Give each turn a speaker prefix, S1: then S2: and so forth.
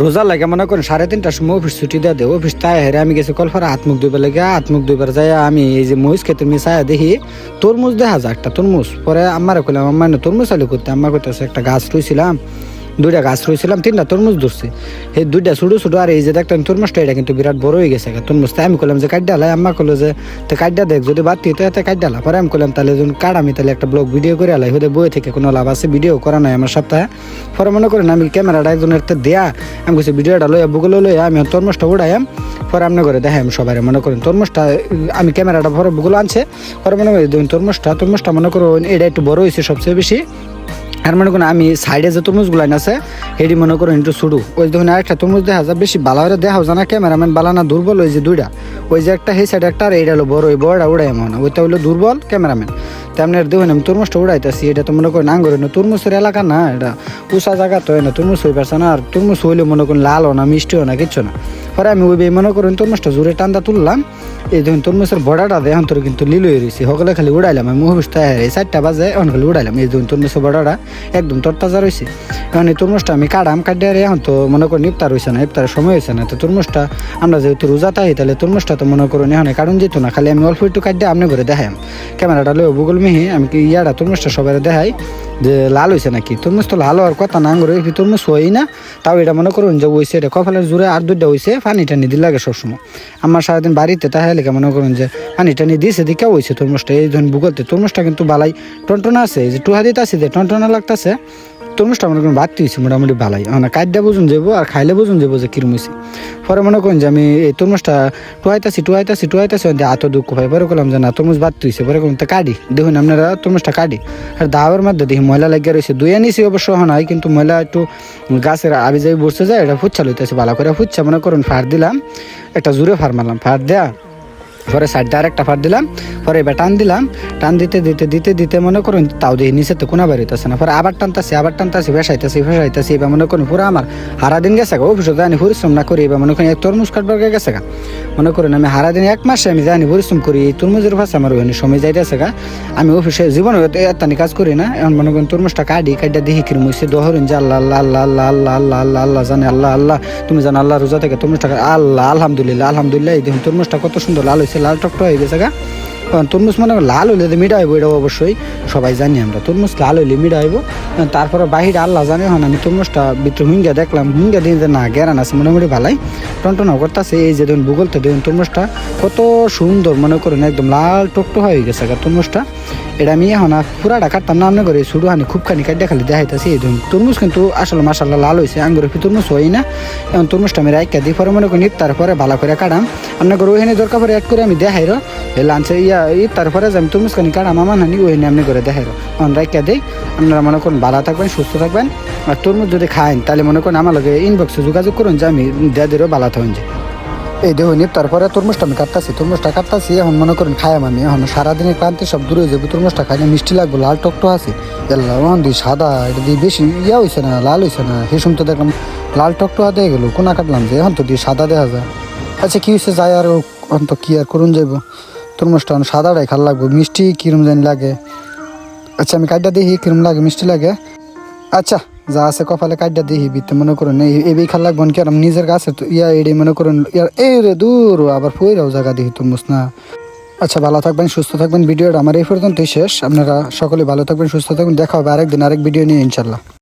S1: রোজা লাগে মনে করেন সাড়ে তিনটার সময় অফিস ছুটি দেওয়া দেয়। অফিস তাই হেরে আমি গেছি কলফারে, হাত মুখ ধুইবার লাগে, হাত মুখ দুইবার যাই আমি এই যে মহিষ খেতে মিশায় দেখি, তরমুজ দেখা যায়, একটা তরমুজ। পরে আমার কইলাম আমার তরমুজ চালু করতে। আমার কইতেছে, একটা গাছ রুইছিলাম। দুইটা গাছ রুইছিলাম তিনটা তরমুজ ধরছে। এই দুইটা ছোটো ছোটো আর এই যে দেখতেন তরমুজটা, এটা কিন্তু বিরাট বড় হয়ে গেছে তরমুজটা আমি করলাম যে কাট ডালাই আম্মা কইলো যে, তো কাট দেখ যদি বাড়তি তো এতে কাট ডালা পরে আমি করলাম তাহলে যখন কাট আমি তাহলে একটা ব্লগ ভিডিও করে আলাই। হতে বই থেকে কোনো লাভ আছে? ভিডিও করা নাই আমার সপ্তাহে। পরে মনে করেন, আমি ক্যামেরাটা একজনের তো দেয়া, আমি কইছি, ভিডিওটা লইয়া বুগুলো লইয়া আমি তরমুজটা উড়াইম পরে আপনি করে দেখাই আমি সবাই মনে করেন, তরমুজটা, আমি ক্যামেরাটা পরে বুগুলো আনছে। পরে মনে করি তরমুজটা তরমুজটা মনে করো, এটা একটু বড় হয়েছে সবচেয়ে বেশি। আর মনে করেন আমি সাইডে যে তরমুজগুলো আছে হেডি মনে করেন একটু শুরু ওই দেখুন আরেকটা তরমুজ দেখা যায়, বেশি ভালো হয়ে দেখা যায় না ক্যামেরাম্যান বালা না দুর্বল ওই যে দুইটা। ওই যে একটা, সেই সাইডে একটা, আর এইটা হলো বড়, ওই বড়টা উড়াই মনে ওইটা হলো দুর্বল ক্যামেরাম্যান তেমনি আর দেখুন, আমি তরমুজটা উড়াইতেছি, এটা তো মনে করেন আঙ্গুরে না, তরমুজের এলাকা না, এটা উষা জায়গা তো না, তরমুজ হয়ে পারছে না, আর তরমুজ হইলে মনে করেন লালও না, মিষ্টিও না, কিচ্ছু না। পরে আমি ওই মনে করেন তরমুজটা জোরে টান্দা তুললাম, এই দেখুন তরমুজের বড়াটা এখন তোর কিন্তু লিলো হয়ে রয়েছে সকলে খালি উড়াইলাম, আমি মুভিসটা এই চারটা বাজে, এখন খালি উড়াইলাম, এই দেখুন তরমুজের বড়াটা একদম তরতাজা রয়েছে কারণ এই তরমুজটা আমি কাটাম কাটিয়ে এখন তো মনে করেন নিপতার হয়েছে না, ইফতারের সময় হয়েছে না। তো তরমুজটা আমরা যেহেতু রোজা তাই তাহলে তরমুজটা তো মনে করুন এখন কারণ যেত না, খালি আমি অল্প একটু কাটিয়ে আপনি করে দেখাম ক্যামেরাটা লই গুগল মিহি, আমি কি ইয়াটা তরমুজটা সবাই দেখাই। যে লাল হয়েছে নাকি? তরমুজ তো লাল হওয়ার কথা না, আঙ্গুরে তরমুজ হয়ই না। তাও এটা মনে করুন যে হয়েছে এটা কপালের জোরে আর দুইটা হয়েছে পানি টানি দিল লাগে সবসময়। আমার সারাদিন বাড়িতে তাহলে মনে করুন যে পানি টানি দিয়েছে দিকে হয়েছে তরমুজটা। এই ধরুন ভূগোলতে তরমুজটা কিন্তু বালাই টনটনা আছে যে টুহা দিতে আছে যে টনটনা লাগতেছে তরমুজটা মনে করেন বাড়তি হয়েছে, মোটামুটি বালাই মানে কাটটা বুঝুন যাব আর খাইলে বুঝুন যাব যে কিরম হয়েছে পরে মনে করেন যে আমি এই তরমুজটা টুয়াইতাছি টুয়াইতাছি টুয়াইতাছি এত দুঃখ পাই পরে করলাম যে না তরমুজ বাড়তি হয়েছে, পরে করলাম তো কাটি। দেখুন, আপনারা তরমুজটা কাটি। আর দাওয়ার মধ্যে দেখি ময়লা লাগিয়ে রয়েছে দুই আনিছি অবশ্য হয় কিন্তু ময়লা একটু গাছের আবি যাই বসতে যায়, এটা ফুচ্ছা লইতেছে, ভালো করে ফুচ্ছা। মনে করুন ফার দিলাম, একটা জুড়ে ফার মারলাম। ফার দেয়া পরে সাইডটা আরেকটা ফাট দিলাম, পরে এবার টান দিলাম, টান দিতে দিতে দিতে দিতে মনে করুন তাও দিয়ে নিচে তো কোনা বেরোতেছে না। পরে আবার টানতেছে আবার টানতেছে, ভেসাইতেছে ভেসাইতেছে, এবার মনে করুন পুরো আমার হারা দিন গেছে গা অফিসে জানি পরিশ্রম না করি, এবার মনে করেন এক তরমুজ কাটবার গেছে গা। মনে করেন আমি হারা দিন এক মাসে আমি জানি পরিশ্রম করি, এই তরমুজের পাশে আমার ওখানে সময় যাইতেছে গা। আমি অফিসে জীবনে এতানি কাজ করি না, এখন মনে করেন তরমুজটা কাটি কাটিটা দেখি কিরম হয়েছে দহরুন যে আল্লাহ আল্লাহ আল্লাহ আল্লাহ আল্লাহ আল্লাহ আল্লাহ আল্লাহ, জানে আল্লাহ আল্লাহ। তুমি জানো আল্লাহ রোজা থেকে তরমুজটা, আল্লাহ, আলহামদুলিল্লাহ আলহামদুলিল্লাহ, এই দেখুন তরমুজটা কত সুন্দর লাল লাল টকটা হয়ে গেছে গা। কারণ তরমুজ মানে লাল হইলে তো মিঠা হইব, এটা অবশ্যই সবাই জানি আমরা। তরমুজ লাল হইলে মিঠা হইব। তারপরে বাহির আল্লাহ জানে হন আমি তরমুজটা ভিতরে হুঙ্গা দেখলাম হুঙ্গা দিয়ে না, গেরান আছে মোটামুটি ভালাই। টনটনা করতেছে, এই যে দেখুন ভূগোলতে দেখুন তরমুজটা কত সুন্দর মনে করেন, একদম লাল টকটো হয়ে গেছে তরমুজটা। এটা আমি এখন পুরাটা কাটতাম না আমনে করে শুরু হানি খুব খানি কাটিয়া খালি দেখাইতেছি এই ধরুন তরমুজ কিন্তু আসলে মাসাল্লাহ লাল হয়েছে আঙ্গুরের ফি তরমুজ হই না? এখন তরমুজটা আমি রাইকা দিই, পরে মনে করি তারপরে ভালো করে কাটাম। আপনার করে ওইখানে দরকার পরে এক করে আমি দেখাই রো। লাঞ্চে ইয়া তারপরে যে আমি তরমুজ খানি কাটাম, আমার হানি ওইখানে আপনি করে দেখাই রো। এখন রাইকা দিই, আপনারা মনে করুন ভালো থাকবেন, সুস্থ থাকবেন। আর তরমুজ যদি খাইন, তাহলে মনে করেন আমার লগে ইনবক্সে যোগাযোগ করুন যে আমি দেয়া দিরও ভালো থাকুন যে। এই দেখুন তারপরে তরমুজটা আমি কাটতাছি, তরমুজটা কাটতাছি, এখন মনে করেন খাইম আমি। এখন সারাদিনের ক্লান্তি সব দূরে যাব, তরমুজটা খাইলে মিষ্টি লাগবে, লাল টকটো আছে। এল্লা ওখান দিয়ে সাদা, এটা দিয়ে বেশি ইয়া হয়েছে না, লাল হয়েছে না। সময় তো দেখলাম লাল টকটো হাতে গেলো, কোনা কাটলাম যে, এখন তো দিয়ে সাদা দেখা যায়। আচ্ছা কি হয়েছে যায় আর এখন তো কি আর করুন যাইব। তরমুজটা এখন সাদাটাই খাল লাগবে, মিষ্টি কিরম জানি লাগে। আচ্ছা আমি কাটটা দেখি কিরম লাগে, মিষ্টি লাগে। আচ্ছা যা আছে কপালে কাটটা দিয়ে বিতে মনে করুন, এই খাল লাগবো কি আর নিজের গাছে তো ইয়া এডি মনে করুন, ইয়ার এই রে দূর আবার ফুইরাও জায়গা দেখি তো মুসনা আচ্ছা ভালো থাকবেন, সুস্থ থাকবেন, ভিডিওটা আমার এই পর্যন্তই শেষ। আপনারা সকলে ভালো থাকবেন, সুস্থ থাকবেন, দেখা হবে আরেকদিন, আরেক ভিডিও নিয়ে, ইনশাল্লাহ।